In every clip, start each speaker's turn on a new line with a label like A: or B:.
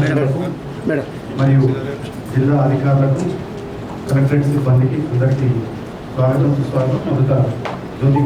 A: Chairperson మరియు జిల్లా అధికారులకు కలెక్టరేట్ సిబ్బందికి అందరికీ స్వాగతం సుస్వాగతం. మొదట జ్యోతి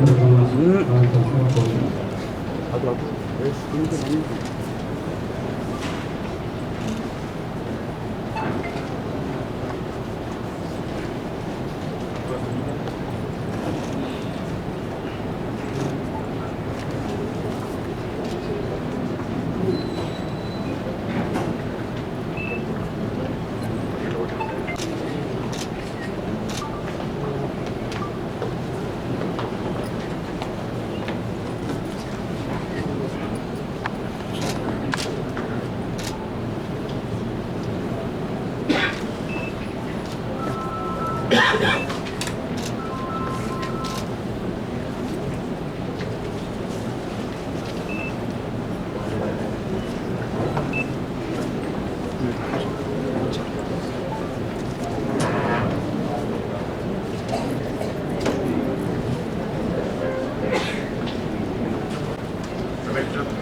B: Gracias.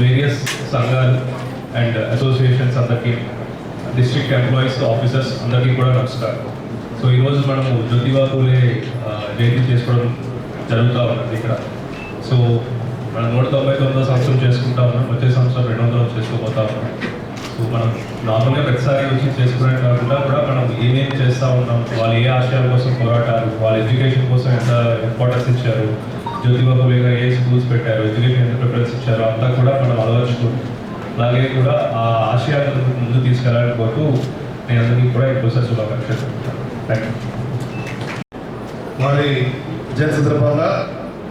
B: వేరియస్ సంఘాలు అండ్ అసోసియేషన్స్ అందరికీ డిస్ట్రిక్ట్ ఎంప్లాయీస్ ఆఫీసర్స్ అందరికీ కూడా నమస్కారం. సో ఈరోజు మనము జ్యోతిబా పూలే జయంతి చేసుకోవడం జరుగుతూ ఉన్నది ఇక్కడ. సో మనం నూట తొంభై తొమ్మిదో సంవత్సరం చేసుకుంటా ఉన్నాం. వచ్చే సంవత్సరం రెండు వందలు చేసుకోబోతా ఉన్నాం. సో మనం నార్మల్గా ప్రతిసారి వచ్చి చేసుకునే కాకుండా కూడా మనం ఏమేమి చేస్తూ ఉన్నాం వాళ్ళు ఏ ఆశయాల కోసం పోరాటాలు వాళ్ళ ఎడ్యుకేషన్ కోసం ఎంత ఇంపార్టెన్స్ ఇచ్చారు జ్యోతిబా పూలే ఏ స్కూల్స్ పెట్టారు ఎడ్యుకేషన్ ఎంత ప్రిఫరెన్స్ ఇచ్చారో అంతా కూడా మనం అలవర్చుకుంటాం అలాగే కూడా ఆ ఆశయాలను ముందు తీసుకెళ్ళాలని కోరుతూ నేను అందరికీ కూడా ఈ ప్రొసెస్ శుభాకాంక్షలు థ్యాంక్ యూ
C: వారి జయంతి సందర్భంగా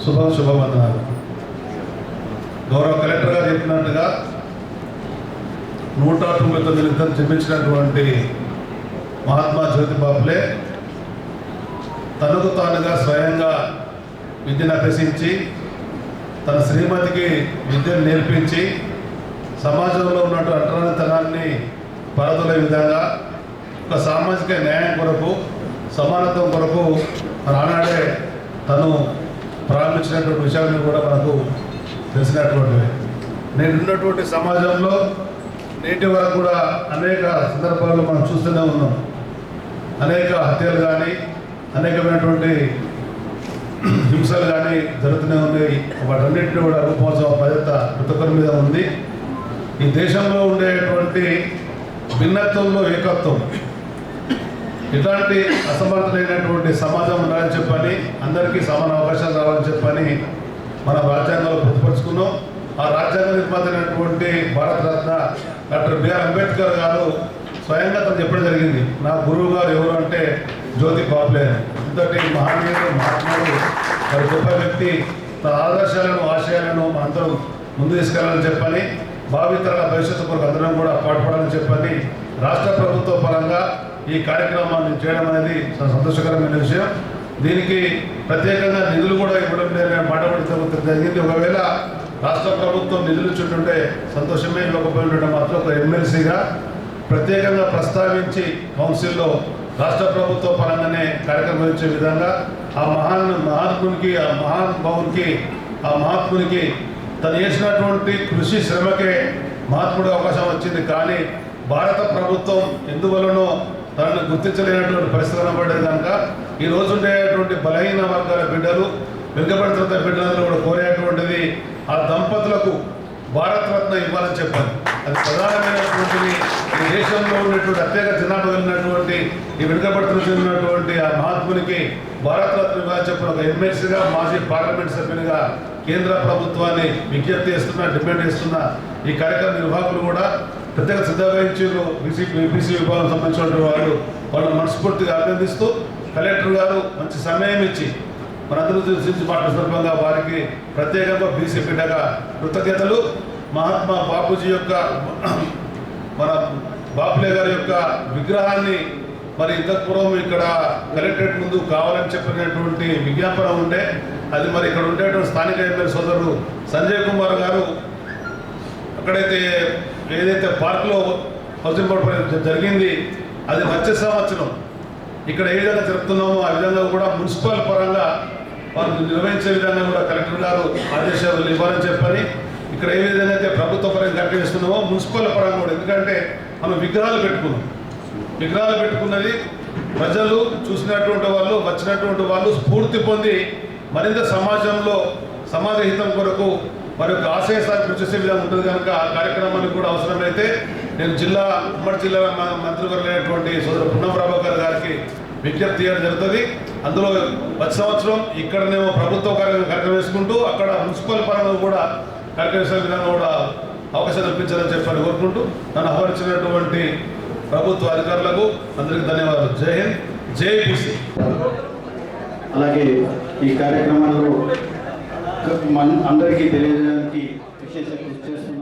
C: శుభ శుభవందనాలు. గౌరవ కలెక్టర్ గారు చెప్పినట్టుగా నూట తొంభై తొమ్మిది నిమిషాలు చెప్పించినటువంటి మహాత్మా జ్యోతిబాపులే తనకు తానుగా స్వయంగా విద్యను అభ్యసించి తన శ్రీమతికి విద్యను నేర్పించి సమాజంలో ఉన్నటువంటి అంటరానితనాన్ని పరదలే విధంగా ఒక సామాజిక న్యాయం కొరకు సమానత్వం కొరకు మన ఆనాడే తను ప్రారంభించినటువంటి విషయాన్ని కూడా మనకు తెలిసినటువంటివి. నేను ఉన్నటువంటి సమాజంలో నేటి వరకు కూడా అనేక సందర్భాల్లో మనం చూస్తూనే ఉన్నాం. అనేక హత్యలు కానీ అనేకమైనటువంటి హింసలు కానీ జరుగుతూనే ఉన్నాయి వాటన్నింటినీ కూడా రూపోత్సవ బాధ్యత ప్రతి మీద ఉంది. ఈ దేశంలో ఉండేటువంటి భిన్నత్వంలో ఏకత్వం ఇలాంటి అసమర్థులైనటువంటి సమాజం ఉండాలని చెప్పని అందరికీ సమాన అవకాశాలు రావాలని చెప్పని మన రాజ్యాంగంలో పొందుపరుచుకున్నాం ఆ రాజ్యాంగ నిర్మాతైనటువంటి Bharat Ratna doctor B R Ambedkar garu స్వయంగా తను చెప్పడం జరిగింది. నా గురువు గారు ఎవరు అంటే జ్యోతి బాపులే ఇంతటి మహనీయుడు మహాత్ముడు మరి గొప్ప వ్యక్తి తన ఆదర్శాలను ఆశయాలను అందరం ముందు తీసుకెళ్ళాలని చెప్పని భావితరాల భవిష్యత్తు కొరకు అందరం కూడా పాటుపడాలని చెప్పని రాష్ట్ర ప్రభుత్వ పరంగా ఈ కార్యక్రమాన్ని చేయడం అనేది చాలా సంతోషకరమైన విషయం. దీనికి ప్రత్యేకంగా నిధులు కూడా ఇవ్వడం లేదని మాట జరిగింది. ఒకవేళ రాష్ట్ర ప్రభుత్వం నిధులు ఇచ్చుంటుంటే సంతోషమే ఇవ్వకపోయింటే మాత్రం ఒక ఎమ్మెల్సీగా ప్రత్యేకంగా ప్రస్తావించి కౌన్సిల్లో రాష్ట్ర ప్రభుత్వ పరంగానే కార్యక్రమం ఇచ్చే విధంగా ఆ మహాన్ మహాత్మునికి ఆ మహానుభావునికి ఆ మహాత్మునికి తను చేసినటువంటి కృషి శ్రమకే మహాత్ముడి అవకాశం వచ్చింది. కానీ భారత ప్రభుత్వం ఎందువలనో తనను గుర్తించలేనటువంటి పరిస్థితి కనబడ్డది కనుక ఈ రోజు ఉండేటువంటి బలహీన వర్గాల బిడ్డలు వెనుకబడుతున్న బిడ్డలందరూ కూడా కోరేటువంటిది ఆ దంపతులకు భారతరత్న ఇవ్వాలని చెప్పాలి అది ప్రధానమైనటువంటిది దేశంలో ఉన్నటువంటి అత్యంత జనాభా ఉన్నటువంటి ఈ వెనుకబడుతున్నటువంటి ఆ మహాత్మునికి భారతరత్న చెప్పిన ఒక ఎమ్మెల్సీగా మాజీ పార్లమెంట్ సభ్యునిగా కేంద్ర ప్రభుత్వాన్ని విజ్ఞప్తి చేస్తున్న డిమాండ్ చేస్తున్న ఈ కార్యక్రమ నిర్వాహకులు కూడా ప్రత్యేక సిద్ధవహించారు బీసీ బీసీ విభాగం సంబంధించిన వాళ్ళు వాళ్ళని మనస్ఫూర్తిగా అభినందిస్తూ కలెక్టర్ గారు మంచి సమయం ఇచ్చి మనందరూ చూసి మాట సందర్భంగా వారికి ప్రత్యేకంగా బీసీ బిడ్డగా కృతజ్ఞతలు. మహాత్మా బాపూజీ యొక్క మన బాపులే గారి యొక్క విగ్రహాన్ని మరి ఇంతకు పూర్వం ఇక్కడ కలెక్టరేట్ ముందు కావాలని చెప్పినటువంటి విజ్ఞాపన ఉండే. అది మరి ఇక్కడ ఉండేటువంటి స్థానిక ఎమ్మెల్యే సోదరుడు సంజయ్ కుమార్ గారు అక్కడైతే ఏదైతే పార్క్లో హౌసింగ్ బోర్డు జరిగింది అది వచ్చే సంవత్సరం. ఇక్కడ ఏ విధంగా జరుపుతున్నామో ఆ విధంగా కూడా మున్సిపల్ పరంగా వాళ్ళు నిర్వహించే విధంగా కూడా కలెక్టర్ గారు ఆదేశాలు ఇవ్వాలని చెప్పని ఇక్కడ ఏ విధంగా అయితే ప్రభుత్వ పరంగా కట్టేస్తున్నామో మున్సిపల్ పరంగా కూడా. ఎందుకంటే మనం విగ్రహాలు పెట్టుకున్నాం. విగ్రహాలు పెట్టుకున్నది ప్రజలు చూసినటువంటి వాళ్ళు వచ్చినటువంటి వాళ్ళు స్ఫూర్తి పొంది మరింత సమాజంలో సమాజ హితం కొరకు మరి యొక్క ఆశయసాన్ని కృషి చేసే విధంగా ఉంటుంది కనుక ఆ కార్యక్రమానికి కూడా అవసరమైతే నేను జిల్లా ఉమ్మడి జిల్లా మ- సోదరు పున్నం గారికి విజ్ఞప్తి చేయడం జరుగుతుంది. అందులో ప్రతి సంవత్సరం ఇక్కడనేమో ప్రభుత్వ కార్యక్రమం కార్యక్రమం వేసుకుంటూ అక్కడ మున్సిపల్ పరంగా కూడా కార్యక్రమం విధంగా కూడా అవకాశం కల్పించాలని చెప్పని కోరుకుంటూ నన్ను ఆహ్వానించినటువంటి ప్రభుత్వ అధికారులకు అందరికీ ధన్యవాదాలు. జై హింద్ జై బీసీ.
D: అలాగే ఈ కార్యక్రమంలో అందరికీ తెలియజేయడానికి విశేష కృషి చేస్తున్న